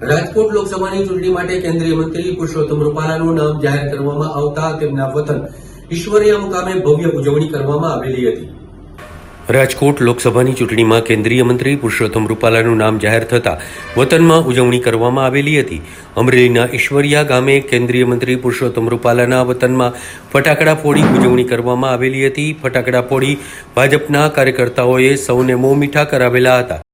રાજકોટ લોકસભાની ચૂંટણી માટે કેન્દ્રીય મંત્રી પુરુષોત્તમ રૂપાલાનું નામ જાહેર કરવામાં આવતા તેમના વતન ઈશ્વરિયા મુકામે ભવ્ય ઉજવણી કરવામાં આવેલી હતી. રાજકોટ લોકસભાની ચૂંટણીમાં કેન્દ્રીય મંત્રી પુરુષોત્તમ રૂપાલાનું નામ જાહેર થતાં વતનમાં ઉજવણી કરવામાં આવેલી હતી. અમરેલીના ઈશ્વરિયા ગામે કેન્દ્રીય મંત્રી પુરુષોત્તમ રૂપાલાના વતનમાં ફટાકડા ફોડી ઉજવણી કરવામાં આવેલી હતી. ફટાકડા ફોડી ભાજપના કાર્યકર્તાઓએ સૌને મોં મીઠા કરાવેલા હતા.